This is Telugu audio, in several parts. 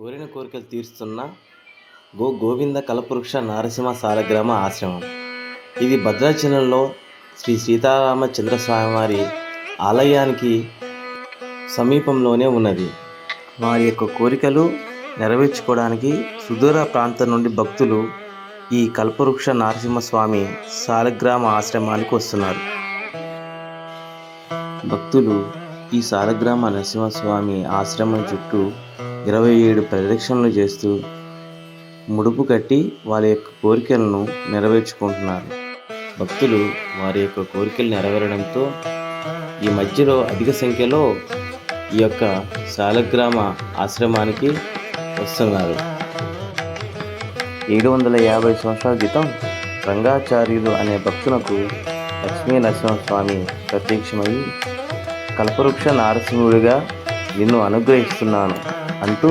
కోరిన కోరికలు తీరుస్తున్న గో గోవింద కల్పవృక్ష నారసింహ సాలగ్రామ ఆశ్రమం. ఇది భద్రాచలంలో శ్రీ సీతారామచంద్రస్వామి వారి ఆలయానికి సమీపంలోనే ఉన్నది. వారి యొక్క కోరికలు నెరవేర్చుకోవడానికి సుదూర ప్రాంతం నుండి భక్తులు ఈ కల్పవృక్ష నరసింహస్వామి సాలగ్రామ ఆశ్రమానికి వస్తున్నారు. భక్తులు ఈ సాలగ్రామ నరసింహస్వామి ఆశ్రమం చుట్టూ ఇరవై ఏడు ప్రదక్షిణలు చేస్తూ ముడుపు కట్టి వారి యొక్క కోరికలను నెరవేర్చుకుంటున్నారు. భక్తులు వారి యొక్క కోరికలు నెరవేరడంతో ఈ మధ్యలో అధిక సంఖ్యలో ఈ యొక్క సాలగ్రామ ఆశ్రమానికి వస్తున్నారు. ఏడు వందల యాభై సంవత్సరాల క్రితం రంగాచార్యులు అనే భక్తునకు లక్ష్మీ నరసింహస్వామి ప్రత్యక్షమై కల్పవృక్ష నారసింహుడిగా నిన్ను అనుగ్రహిస్తున్నాను అంటూ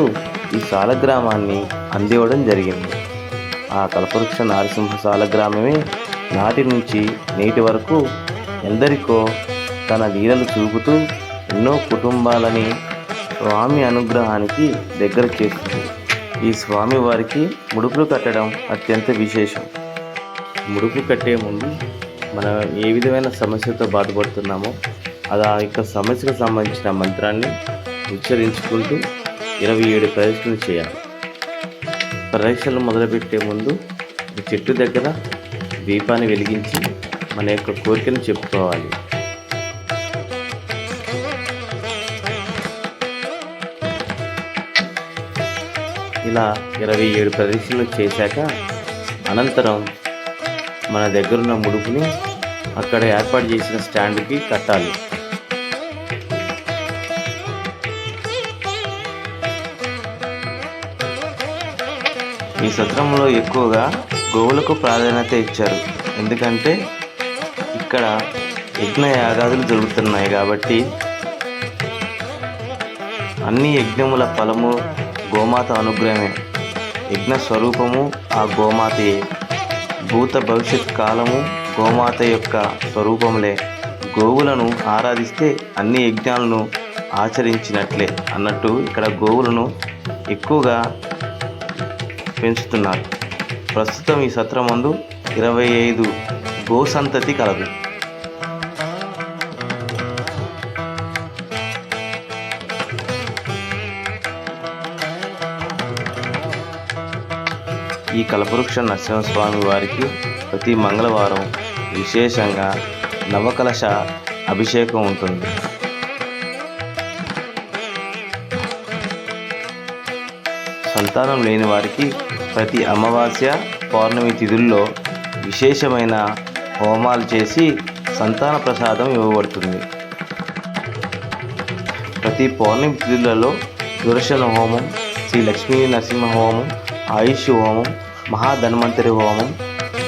ఈ సాలగ్రామాన్ని అందివ్వడం జరిగింది. ఆ కల్పవృక్ష నారసింహ సాలగ్రామమే నాటి నుంచి నేటి వరకు ఎందరికో తన లీలలు చూపుతూ ఎన్నో కుటుంబాలని స్వామి అనుగ్రహానికి దగ్గర చేస్తుంది. ఈ స్వామి వారికి ముడుపులు కట్టడం అత్యంత విశేషం. ముడుపు కట్టే ముందు మనం ఏ విధమైన సమస్యతో బాధపడుతున్నామో అది ఆ యొక్క సమస్యకు సంబంధించిన మంత్రాన్ని ఉచ్చరించుకుంటూ ఇరవై ఏడు ప్రదక్షిణలు చేయాలి. ప్రదక్షిణలు మొదలుపెట్టే ముందు చెట్టు దగ్గర దీపాన్ని వెలిగించి మన యొక్క కోరికను చెప్పుకోవాలి. ఇలా ఇరవై ఏడు ప్రదక్షిణలు చేశాక అనంతరం మన దగ్గరున్న ముడుపుని అక్కడ ఏర్పాటు చేసిన స్టాండ్కి కట్టాలి. ఈ సత్రంలో ఎక్కువగా గోవులకు ప్రాధాన్యత ఇచ్చారు. ఎందుకంటే ఇక్కడ యజ్ఞ యాగాదులు జరుగుతున్నాయి కాబట్టి అన్ని యజ్ఞముల ఫలము గోమాత అనుగ్రహమే. యజ్ఞ స్వరూపము ఆ గోమాతయే. భూత భవిష్యత్ కాలము గోమాత యొక్క స్వరూపములే. గోవులను ఆరాధిస్తే అన్ని యజ్ఞాలను ఆచరించినట్లే అన్నట్టు ఇక్కడ గోవులను ఎక్కువగా పెంచుతున్నారు. ప్రస్తుతం ఈ సత్రమందు ఇరవై ఐదు గోసంతతి కలదు. ఈ కలపవృక్ష నరసింహస్వామి వారికి ప్రతి మంగళవారం విశేషంగా నవకలశ అభిషేకం ఉంటుంది. సంతానం లేని వారికి ప్రతి అమావాస్య పౌర్ణమి తిథుల్లో విశేషమైన హోమాలు చేసి సంతాన ప్రసాదం ఇవ్వబడుతుంది. ప్రతి పౌర్ణమి తిథులలో సుదర్శన హోమం శ్రీ లక్ష్మీ నరసింహ హోమం ఆయుష్ హోమం మహాధన్వంతరి హోమం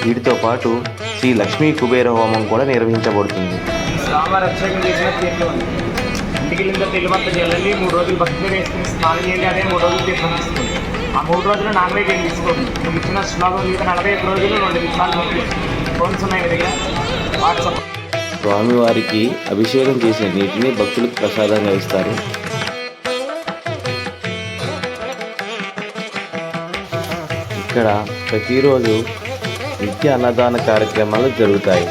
వీటితో పాటు శ్రీ లక్ష్మీ కుబేర హోమం కూడా నిర్వహించబడుతుంది. స్వామివారి చేసిన తీర్థం ఇంటికి వెళ్ళిన తర్వాత ఇల్లుమంతా మూడు రోజులు భక్తి వేసుకుని స్నానం చేయాలి అదే మూడు రోజులు తీర్థం తీసుకోండి ఆ మూడు రోజులు నాన్ వెజ్ ఏం తీసుకోండి మీకు ఇచ్చిన శ్లోకం మీద నలభై ఐదు రోజులు రెండు నిమిషాలు ఫోన్స్ ఉన్నాయి మీ దగ్గర? వాట్సాప్ స్వామివారికి అభిషేకం చేసిన నీటిని భక్తులకు ప్రసాదంగా ఇస్తారు ఇక్కడ ప్రతిరోజు నిత్య అన్నదాన కార్యక్రమాలు జరుగుతాయి.